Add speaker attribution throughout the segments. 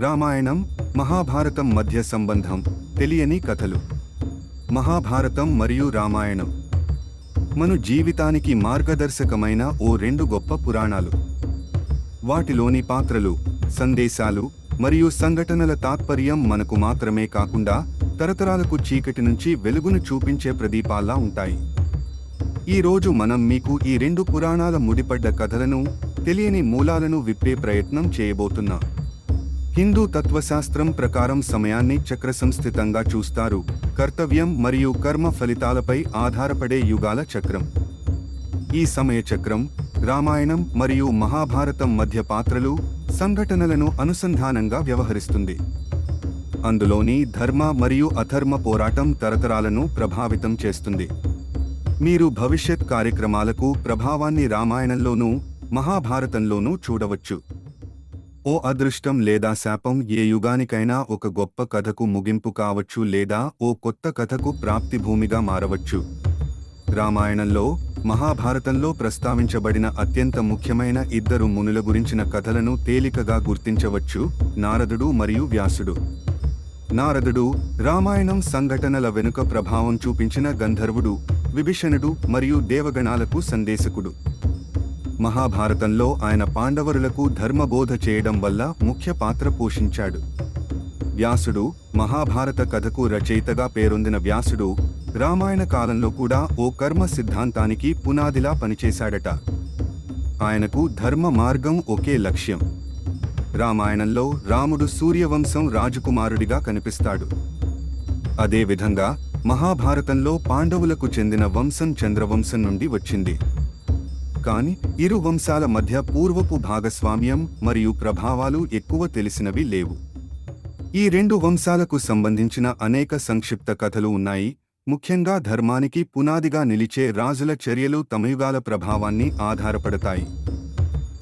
Speaker 1: రామాయణం మహాభారతం మధ్య సంబంధం తెలియని కథలు. మహాభారతం మరియు రామాయణం. మన జీవితానికి మార్గదర్శకమైన ఓ రెండు గొప్ప పురాణాలు. వాటిలోని పాత్రలు సందేశాలు మరియు సంఘటనల తాత్పర్యం మనకు మాత్రమే కాకుండా తరతరాలకు చీకటి నుంచి వెలుగును చూపించే ప్రదీపాల్లా ఉంటాయి. ఈ రోజు మనం మీకు ఈ రెండు పురాణాల ముడిపడ్డ కథలను తెలియని మూలాలను విప్పే ప్రయత్నం చేయబోతున్నాం. హిందూ తత్వశాస్త్రం ప్రకారం సమయాన్ని చక్ర సంస్థితంగా చూస్తారు. కర్తవ్యం మరియు కర్మ ఫలితాలపై ఆధారపడే యుగాల చక్రం. ఈ సమయ చక్రం రామాయణం మరియు మహాభారతం మధ్య పాత్రలు సంఘటనలను అనుసంధానంగా వ్యవహరిస్తుంది. అందులోని ధర్మ మరియు అధర్మ పోరాటం తరతరాలను ప్రభావితం చేస్తుంది. మీరు భవిష్యత్ కార్యక్రమాలకు ప్రభావాన్ని రామాయణంలోనూ మహాభారతంలోనూ చూడవచ్చు. ఓ అదృష్టం లేదా శాపం ఏ యుగానికైనా ఒక గొప్ప కథకు ముగింపు కావచ్చు లేదా ఓ కొత్త కథకు ప్రాప్తిభూమిగా మారవచ్చు. రామాయణంలో మహాభారతంలో ప్రస్తావించబడిన అత్యంత ముఖ్యమైన ఇద్దరు మునుల గురించిన కథలను తేలికగా గుర్తించవచ్చు నారదుడు మరియు వ్యాసుడు. నారదుడు రామాయణం సంఘటనల వెనుక ప్రభావం చూపించిన గంధర్వుడు విభీషణుడు మరియు దేవగణాలకు సందేశకుడు. మహాభారతంలో ఆయన పాండవరులకు ధర్మబోధ చేయడం వల్ల ముఖ్య పాత్ర పోషించాడు. వ్యాసుడు మహాభారత కథకు రచయితగా పేరొందిన వ్యాసుడు రామాయణ కాలంలో కూడా ఓ కర్మ సిద్ధాంతానికి పునాదిలా పనిచేశాడట. ఆయనకు ధర్మ మార్గం ఒకే లక్ష్యం. రామాయణంలో రాముడు సూర్యవంశం రాజకుమారుడిగా కనిపిస్తాడు. అదేవిధంగా మహాభారతంలో పాండవులకు చెందిన వంశం చంద్రవంశం నుండి వచ్చింది. కానీ ఇరు వంశాల మధ్య పూర్వపు భాగస్వామ్యం మరియు ప్రభావాలు ఎక్కువ తెలిసినవి లేవు. ఈ రెండు వంశాలకు సంబంధించిన అనేక సంక్షిప్త కథలు ఉన్నాయి. ముఖ్యంగా ధర్మానికి పునాదిగా నిలిచే రాజుల చర్యలు తమయుగాల ప్రభావాన్ని ఆధారపడతాయి.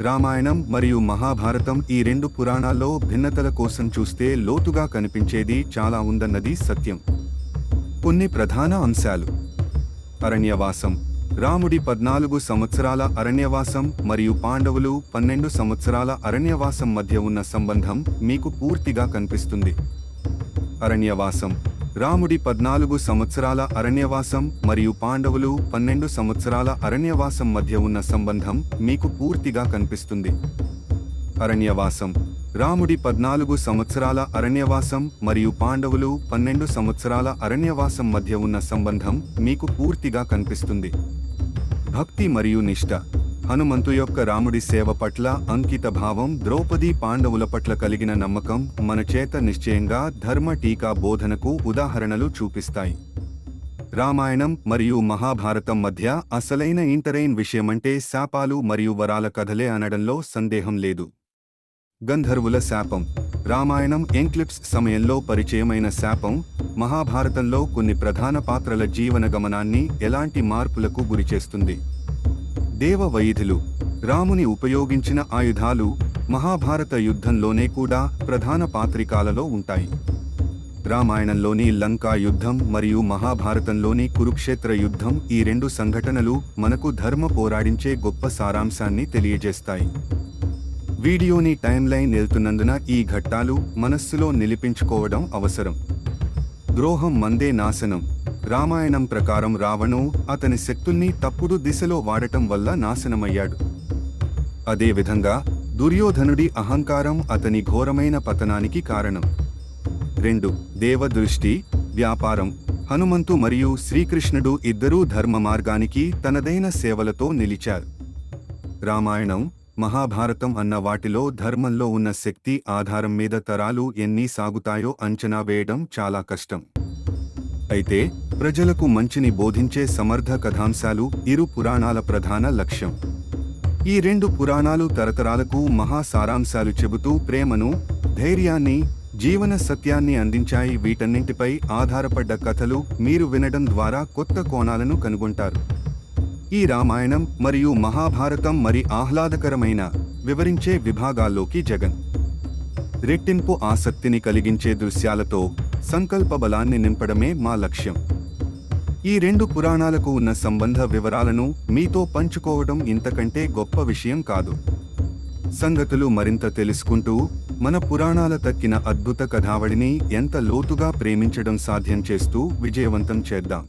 Speaker 1: రామాయణం మరియు మహాభారతం ఈ రెండు పురాణాల్లో భిన్నతల కోసం చూస్తే లోతుగా కనిపించేది చాలా ఉందన్నది సత్యం. కొన్ని ప్రధాన అంశాలు. అరణ్యవాసం. రాముడి పద్నాలుగు సంవత్సరాల అరణ్యవాసం మరియు పాండవులు పన్నెండు సంవత్సరాల అరణ్యవాసం మధ్య ఉన్న సంబంధం మీకు పూర్తిగా కనిపిస్తుంది. అరణ్యవాసం. రాముడి పద్నాలుగు సంవత్సరాల అరణ్యవాసం మరియు పాండవులు పన్నెండు సంవత్సరాల అరణ్యవాసం మధ్య ఉన్న సంబంధం మీకు పూర్తిగా కనిపిస్తుంది. అరణ్యవాసం. రాముడి పద్నాలుగు సంవత్సరాల అరణ్యవాసం మరియు పాండవులు పన్నెండు సంవత్సరాల అరణ్యవాసం మధ్య ఉన్న సంబంధం మీకు పూర్తిగా కనిపిస్తుంది. భక్తి మరియు నిష్ఠ హనుమంతు యొక్క రాముడి సేవ పట్ల అంకిత భావం ద్రౌపది పాండవుల పట్ల కలిగిన నమ్మకం మన చేత నిశ్చయంగా ధర్మ టీకా బోధనకు ఉదాహరణలు చూపిస్తాయి. రామాయణం మరియు మహాభారతం మధ్య అసలైన ఇంటరైన్ విషయమంటే శాపాలు మరియు వరాల కథలే అనడంలో సందేహం లేదు. గంధర్వుల శాపం. రామాయణం ఎంక్లిప్స్ సమయంలో పరిచయమైన శాపం మహాభారతంలో కొన్ని ప్రధాన పాత్రల జీవన గమనాన్ని ఎలాంటి మార్పులకు గురిచేస్తుంది? దేవ వైధులు రాముని ఉపయోగించిన ఆయుధాలు మహాభారత యుద్ధంలోనే కూడా ప్రధాన పాత్రికాలలో ఉంటాయి. రామాయణంలోని లంకా యుద్ధం మరియు మహాభారతంలోని కురుక్షేత్ర యుద్ధం ఈ రెండు సంఘటనలు మనకు ధర్మ పోరాడించే గొప్ప సారాంశాన్ని తెలియజేస్తాయి. వీడియోని టైమ్లైన్ వెళ్తున్నందున ఈ ఘట్టాలు మనస్సులో నిలిపించుకోవడం అవసరం. ద్రోహం మందే నాశనం. రామాయణం ప్రకారం రావణు అతని శక్తుల్ని తప్పుడు దిశలో వాడటం వల్ల నాశనమయ్యాడు. అదేవిధంగా దుర్యోధనుడి అహంకారం అతని ఘోరమైన పతనానికి కారణం. రెండు. దేవదృష్టి వ్యాపారం. హనుమంతు మరియు శ్రీకృష్ణుడు ఇద్దరూ ధర్మ మార్గానికి తనదైన సేవలతో నిలిచారు. రామాయణం మహాభారతం అన్న వాటిలో ధర్మంలో ఉన్న శక్తి ఆధారం మీద తరాలు ఎన్ని సాగుతాయో అంచనా వేయడం చాలా కష్టం. అయితే ప్రజలకు మంచిని బోధించే సమర్థ కథాంశాలు ఇరు పురాణాల ప్రధాన లక్ష్యం. ఈ రెండు పురాణాలు తరతరాలకు మహా సారాంశాలు చెబుతూ ప్రేమను ధైర్యాన్ని జీవన సత్యాన్ని అందించాయి. వీటన్నింటిపై ఆధారపడ్డ కథలు మీరు వినడం ద్వారా కొత్త కోణాలను కనుగొంటారు. ఈ రామాయణం మరియు మహాభారతం మరి ఆహ్లాదకరమైన వివరించే విభాగాల్లోకి జగన్. రెట్టింపు ఆసక్తిని కలిగించే దృశ్యాలతో సంకల్ప బలాన్ని నింపడమే మా లక్ష్యం. ఈ రెండు పురాణాలకు ఉన్న సంబంధ వివరాలను మీతో పంచుకోవడం ఇంతకంటే గొప్ప విషయం కాదు. సంగతులు మరింత తెలుసుకుంటూ మన పురాణాల తక్కిన అద్భుత కథావళిని ఎంత లోతుగా ప్రేమించడం సాధ్యం చేస్తూ విజయవంతం చేద్దాం.